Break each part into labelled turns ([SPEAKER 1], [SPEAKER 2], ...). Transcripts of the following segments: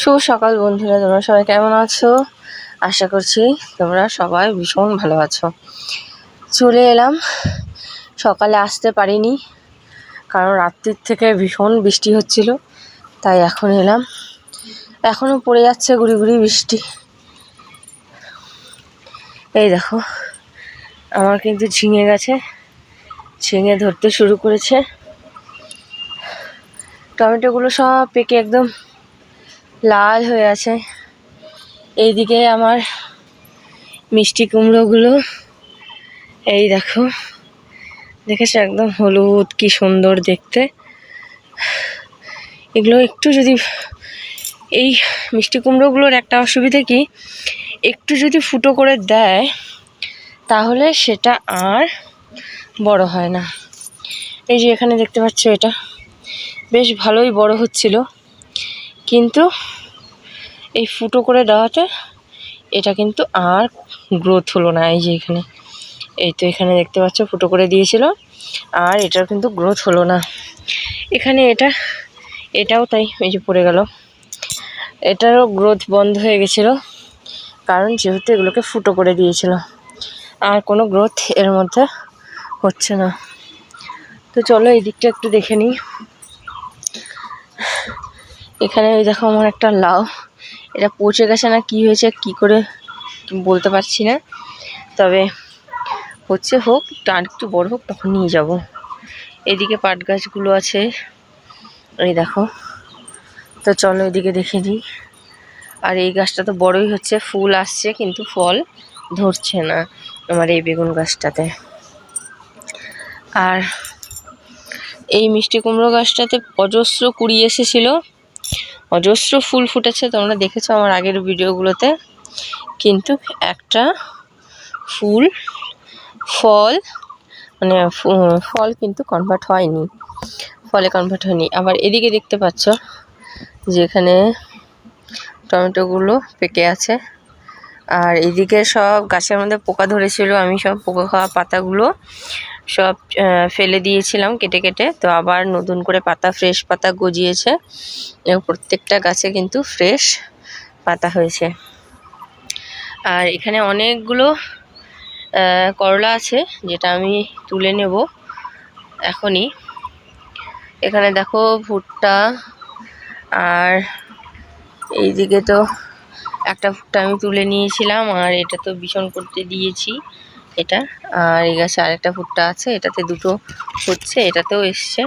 [SPEAKER 1] শুভ সকাল বন্ধুরা, তোমরা সবাই কেমন আছো? আশা করছি তোমরা সবাই ভীষণ ভালো আছো। চলে এলাম। সকালে আসতে পারিনি, কারণ রাত্রির থেকে ভীষণ বৃষ্টি হচ্ছিল, তাই এখন এলাম। এখনও পড়ে যাচ্ছে গুড়ি গুড়ি বৃষ্টি। এই দেখো, আমার কিন্তু ঝিঙে গেছে, ঝিঙে ধরতে শুরু করেছে। টমেটোগুলো সব পেকে একদম লাল হয়ে আছে। এইদিকে আমার মিষ্টি কুমড়োগুলো। এই দেখো, দেখেছ একদম হলুদ, কি সুন্দর দেখতে। এগুলো একটু যদি, এই মিষ্টি কুমড়োগুলোর একটা অসুবিধা কি, একটু যদি ফুটো করে দেয়, তাহলে সেটা আর বড় হয় না। এই যে এখানে দেখতে পাচ্ছ এটা, বেশ ভালোই বড় হচ্ছিল। কিন্তু এই ফুটো করে দেওয়াতে এটা কিন্তু আর গ্রোথ হলো না, এই যে এখানে। এই তো এখানে দেখতে পাচ্ছ, ফুটো করে দিয়েছিল, আর এটার কিন্তু গ্রোথ হলো না। এখানে এটা, এটাও তাই, এই যে পড়ে গেল। এটারও গ্রোথ বন্ধ হয়ে গেছিল, কারণ যেহেতু এগুলোকে ফুটো করে দিয়েছিল। আর কোনো গ্রোথ এর মধ্যে হচ্ছে না। তো চলো এই দিকটা একটু দেখে নিই। এখানে ওই দেখো আমার একটা লাউ। এটা পচে গেছে না, কি হয়েছে, কি করে বলতে পারছি না। তবে হচ্ছে হোক টান একটু বড় হোক, তখন নিয়ে যাব। এদিকে পাট গাছগুলো আছে। এই দেখো। তো চলো এদিকে দেখে নিই আর এই গাছটা তো বড়ই হচ্ছে, ফুল আসছে, কিন্তু ফল ধরছে না আমার এই বেগুন গাছটাতে। আর এই মিষ্টি কুমড়ো গাছটাতে অজস্র কুড়ি এসেছিল। অজস্র ফুল ফুটেছে, তোমরা দেখেছ আমার আগের ভিডিওগুলোতে। কিন্তু একটা ফুল, ফল মানে ফল কিন্তু কনভার্ট হয়নি। ফলে কনভার্ট হয়নি। আবার এদিকে দেখতে পাচ্ছ যেখানে টমেটোগুলো পেকে আছে। আর এদিকে সব গাছের মধ্যে পোকা ধরেছিল, আমি সব পোকা খাওয়া পাতাগুলো সব ফেলে দিয়েছিলাম কেটে কেটে। তো আবার নতুন করে পাতা ফ্রেশ পাতা গজিয়েছে। প্রত্যেকটা গাছে কিন্তু ফ্রেশ পাতা হয়েছে। আর এখানে অনেকগুলো করলা আছে, যেটা আমি তুলে নেব এখনই। এখানে দেখো ভুট্টা আর এইদিকে তো একটা ভুট্টা আমি তুলে নিয়েছিলাম, আর এটা তো ভীষণ করতে দিয়েছি। এটা। আর এই গাছে আরেকটা ভুট্টা আছে, এটাতে দুটো হচ্ছে, এটাতেও এসছে।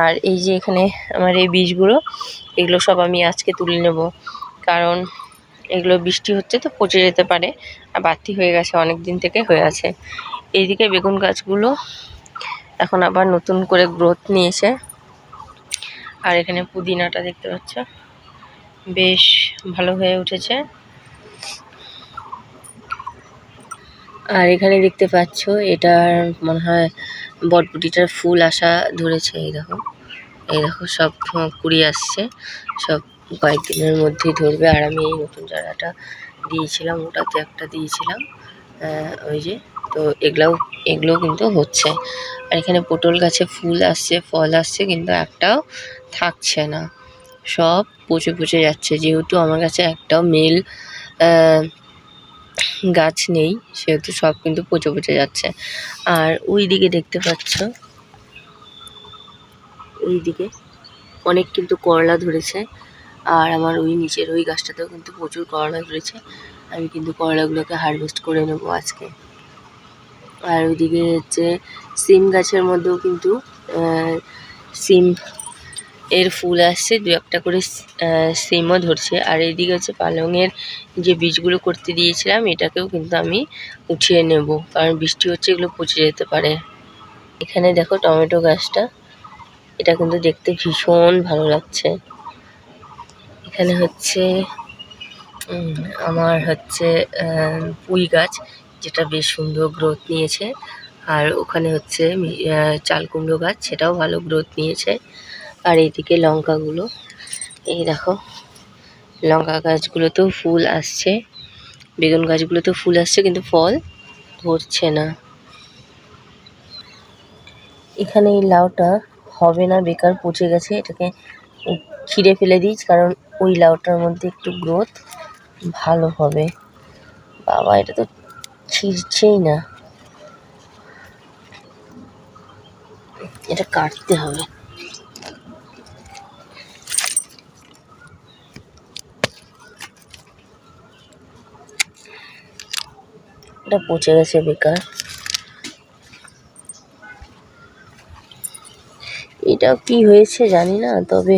[SPEAKER 1] আর এই যে এখানে আমার এই বীজগুলো এগুলো সব আমি আজকে তুলে নেব। কারণ এগুলো বৃষ্টি হচ্ছে তো পচে যেতে পারে, আর বাড়তি হয়ে গেছে অনেক দিন থেকে হয়ে আছে। এইদিকে বেগুন গাছগুলো এখন আবার নতুন করে গ্রোথ নিয়েছে। আর এখানে পুদিনাটা দেখতে পাচ্ছ? বেশ ভালো হয়ে উঠেছে। আর এখানে দেখতে পাচ্ছ, এটার মনে হয় বটবুটিটার ফুল আসা ধরেছে, এই দেখো। এই দেখো, সব কুড়ি আসছে, সব কয়েকদিনের মধ্যেই ধরবে। আর আমি এই নতুন চারাটা দিয়েছিলাম, ওটাতে একটা দিয়েছিলাম ওই যে, তো এগুলাও এগুলোও কিন্তু হচ্ছে। আর এখানে পটল গাছে ফুল আসছে, ফল আসছে, কিন্তু একটাও থাকছে না। সব পচে পচে যাচ্ছে, যেহেতু আমার কাছে একটাও মেল গাছ নেই, সেহেতু সব কিন্তু পচে পচে যাচ্ছে। আর ওই দিকে দেখতে পাচ্ছ ওই দিকে অনেক কিন্তু করলা ধরেছে। আর আমার ওই নিচের ওই গাছটাতেও কিন্তু প্রচুর করলা ধরেছে। আমি কিন্তু করলাগুলোকে হারভেস্ট করে নেব আজকে। আর ওইদিকে হচ্ছে সিম গাছের মধ্যেও কিন্তু সিম এর ফুল আসছে, দু একটা করে সিমও ধরছে। আর এদিকে হচ্ছে পালংয়ের যে বীজগুলো করতে দিয়েছিলাম, এটাকেও কিন্তু আমি উঠিয়ে নেব, কারণ বৃষ্টি হচ্ছে, এগুলো পচে যেতে পারে। এখানে দেখো টমেটো গাছটা, এটা কিন্তু দেখতে ভীষণ ভালো লাগছে। এখানে হচ্ছে আমার হচ্ছে পুঁই গাছ, যেটা বেশ সুন্দর গ্রোথ নিয়েছে। আর ওখানে হচ্ছে চাল কুমড়ো গাছ, সেটাও ভালো গ্রোথ নিয়েছে। আর এইদিকে লঙ্কাগুলো। এই দেখো, লঙ্কা গাছগুলোতেও ফুল আসছে। বেগুন গাছগুলোতেও ফুল আসছে, কিন্তু ফল ধরছে না। এখানে এই লাউটা হবে না, বেকার পচে গেছে। এটাকে ছিঁড়ে ফেলে দিই, কারণ ওই লাউটার মধ্যে একটু গ্রোথ ভালো হবে। বাবা, এটা তো ছিঁড়ছেই না। এটা কাটতে হবে। এটা পচে গেছে বেকার। এটা কি হয়েছে জানি না, তবে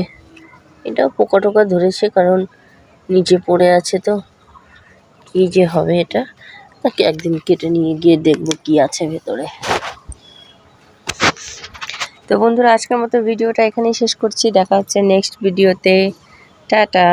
[SPEAKER 1] এটাও পোকা টোকা ধরেছে কারণ নিচে পড়ে আছে তো। কি যে হবে এটা? তাকে একদিন কেটে নিয়ে গিয়ে দেখব কি আছে ভেতরে। তো বন্ধুরা, আজকের মতো ভিডিওটা এখানেই শেষ করছি। দেখা হচ্ছে নেক্সট ভিডিওতে টাটা।